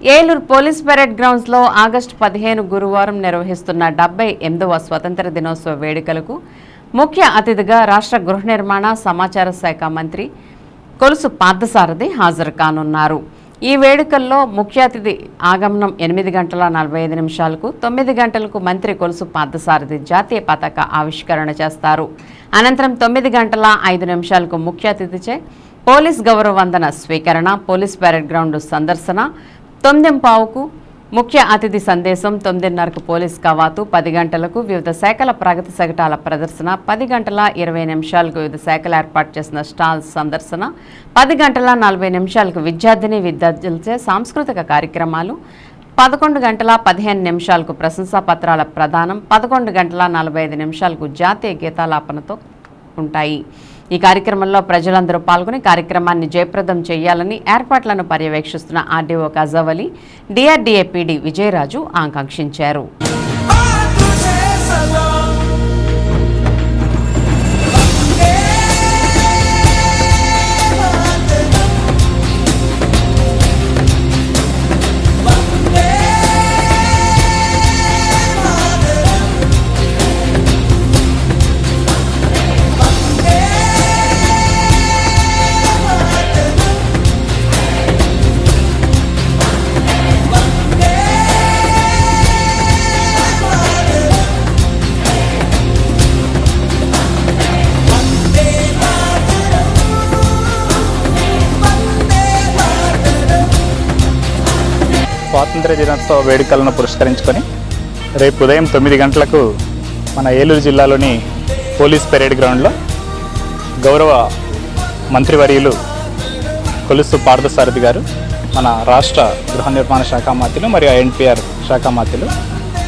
Eluru police parade గ్రౌండ్స్లో August పదిహేను గురువారం నిర్వహిస్తున్న డెబ్బై ఎనిమిదవ స్వతంత్ర దినోత్సవ వేడుకలకు ముఖ్య అతిథిగా రాష్ట్ర గృహ నిర్మాణ సమాచార శాఖ మంత్రి కొలుసు పార్థసారథి హాజరు కానున్నారు. ఈ వేడుకల్లో ముఖ్య అతిథి ఆగమనం ఎనిమిది గంటల నలభై ఐదు నిమిషాలకు తొమ్మిది గంటలకు మంత్రి కొలుసు పార్థసారథి జాతీయ పతాక ఆవిష్కరణ చేస్తారు. అనంతరం తొమ్మిది గంటల ఐదు నిమిషాలకు ముఖ్య అతిథిచే పోలీస్ గౌరవ వందన స్వీకరణ పోలీస్ పరేడ్ గ్రౌండ్ సందర్శన తొమ్మిదింపావుకు ముఖ్య అతిథి సందేశం తొమ్మిదిన్నరకు పోలీస్ కవాతు పది గంటలకు వివిధ శాఖల ప్రగతి శకటాల ప్రదర్శన పది గంటల ఇరవై నిమిషాలకు వివిధ శాఖలు ఏర్పాటు చేసిన స్టాల్స్ సందర్శన పది గంటల నలభై నిమిషాలకు విద్యార్థిని విద్యార్థులచే సాంస్కృతిక కార్యక్రమాలు పదకొండు గంటల పదిహేను నిమిషాలకు ప్రశంసా పత్రాల ప్రదానం పదకొండు గంటల నలభై ఐదు నిమిషాలకు జాతీయ గీతాలాపనతో ఉంటాయి. ఈ కార్యక్రమంలో ప్రజలందరూ పాల్గొని కార్యక్రమాన్ని జయప్రదం చేయాలని ఏర్పాట్లను పర్యవేక్షిస్తున్న RDO Kajavali DRDA PD Vijayaraju ఆకాంక్షించారు. స్వాతంత్ర దినోత్సవ వేడుకలను పురస్కరించుకొని రేపు ఉదయం తొమ్మిది గంటలకు మన ఏలూరు జిల్లాలోని పోలీస్ పెరేడ్ గ్రౌండ్లో గౌరవ మంత్రివర్యులు కొలుసు పార్థసారథి గారు మన రాష్ట్ర గృహ నిర్మాణ శాఖ మంత్రులు మరియు ఎన్పిఆర్ శాఖ మాత్రులు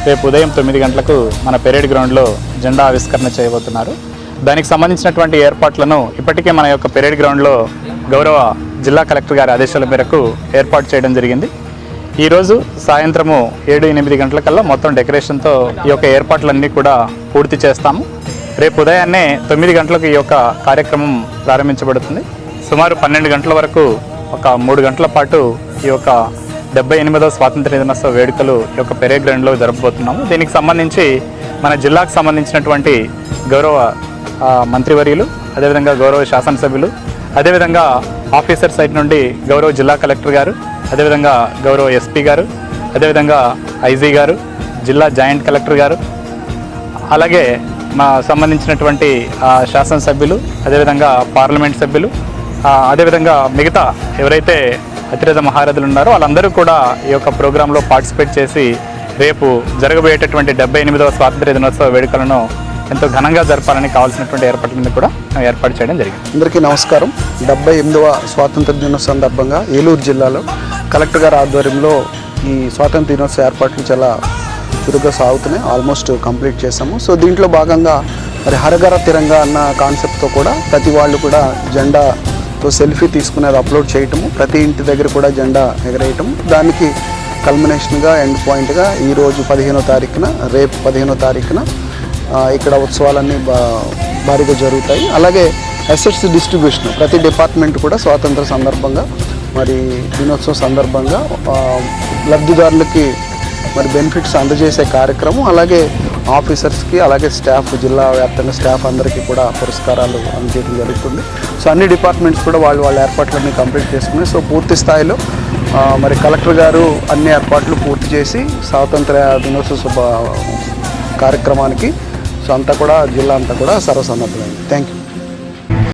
రేపు ఉదయం తొమ్మిది గంటలకు మన పెరేడ్ గ్రౌండ్లో జెండా ఆవిష్కరణ చేయబోతున్నారు. దానికి సంబంధించినటువంటి ఏర్పాట్లను ఇప్పటికే మన యొక్క పెరేడ్ గ్రౌండ్లో గౌరవ జిల్లా కలెక్టర్ గారి ఆదేశాల మేరకు ఏర్పాటు చేయడం జరిగింది. ఈరోజు సాయంత్రము ఏడు ఎనిమిది గంటలకల్లా మొత్తం డెకరేషన్తో ఈ యొక్క ఏర్పాట్లన్నీ కూడా పూర్తి చేస్తాము. రేపు ఉదయాన్నే తొమ్మిది గంటలకు ఈ యొక్క కార్యక్రమం ప్రారంభించబడుతుంది. సుమారు పన్నెండు గంటల వరకు ఒక మూడు గంటల పాటు ఈ యొక్క డెబ్బై ఎనిమిదవ స్వాతంత్ర దినోత్సవ వేడుకలు ఈ యొక్క పెరే గ్రౌండ్లో జరపబోతున్నాము. దీనికి సంబంధించి మన జిల్లాకు సంబంధించినటువంటి గౌరవ మంత్రివర్యులు అదేవిధంగా గౌరవ శాసనసభ్యులు అదేవిధంగా ఆఫీసర్ సైట్ నుండి గౌరవ జిల్లా కలెక్టర్ గారు అదేవిధంగా గౌరవ ఎస్పీ గారు అదేవిధంగా ఐజీ గారు జిల్లా జాయింట్ కలెక్టర్ గారు అలాగే మా సంబంధించినటువంటి శాసనసభ్యులు అదేవిధంగా పార్లమెంట్ సభ్యులు అదేవిధంగా మిగతా ఎవరైతే అతిరథ మహారథులు ఉన్నారో వాళ్ళందరూ కూడా ఈ యొక్క ప్రోగ్రాంలో పార్టిసిపేట్ చేసి రేపు జరగబోయేటటువంటి డెబ్బై ఎనిమిదవ స్వాతంత్ర దినోత్సవ వేడుకలను ఎంతో ఘనంగా జరపాలని కావాల్సినటువంటి ఏర్పాట్లను కూడా ఏర్పాటు చేయడం జరిగింది. అందరికీ నమస్కారం. డెబ్బై ఎనిమిదవ స్వాతంత్ర దినోత్సవం సందర్భంగా ఏలూరు జిల్లాలో కలెక్టర్ గారి ఆధ్వర్యంలో ఈ స్వాతంత్ర దినోత్సవ ఏర్పాట్లు చాలా చురుగ్గా సాగుతున్నాయి. ఆల్మోస్ట్ కంప్లీట్ చేసాము సో దీంట్లో భాగంగా మరి హరగర తిరంగా అన్న కాన్సెప్ట్తో కూడా ప్రతి వాళ్ళు కూడా జెండాతో సెల్ఫీ తీసుకునేది అప్లోడ్ చేయటము ప్రతి ఇంటి దగ్గర కూడా జెండా ఎగరేయటం దానికి కల్మినేషన్గా ఎండ్ పాయింట్గా ఈరోజు పదిహేనో తారీఖున రేపు పదిహేనో తారీఖున ఇక్కడ ఉత్సవాలన్నీ బా భారీగా జరుగుతాయి. అలాగే అసెట్స్ డిస్ట్రిబ్యూషన్ ప్రతి డిపార్ట్మెంట్ కూడా స్వాతంత్ర సందర్భంగా మరి దినోత్సవం సందర్భంగా లబ్ధిదారులకి మరి బెనిఫిట్స్ అందజేసే కార్యక్రమం అలాగే ఆఫీసర్స్కి అలాగే స్టాఫ్ జిల్లా వ్యాప్తంగా స్టాఫ్ అందరికీ కూడా పురస్కారాలు అందజేయడం జరుగుతుంది. సో అన్ని డిపార్ట్మెంట్స్ కూడా వాళ్ళు వాళ్ళ ఏర్పాట్లన్నీ కంప్లీట్ చేసుకుని సో పూర్తి స్థాయిలో మరి కలెక్టర్ గారు అన్ని ఏర్పాట్లు పూర్తి చేసి స్వాతంత్ర దినోత్సవ కార్యక్రమానికి సో అంతా కూడా జిల్లా అంతా కూడా సర్వసన్నద్ధమైంది. Thank you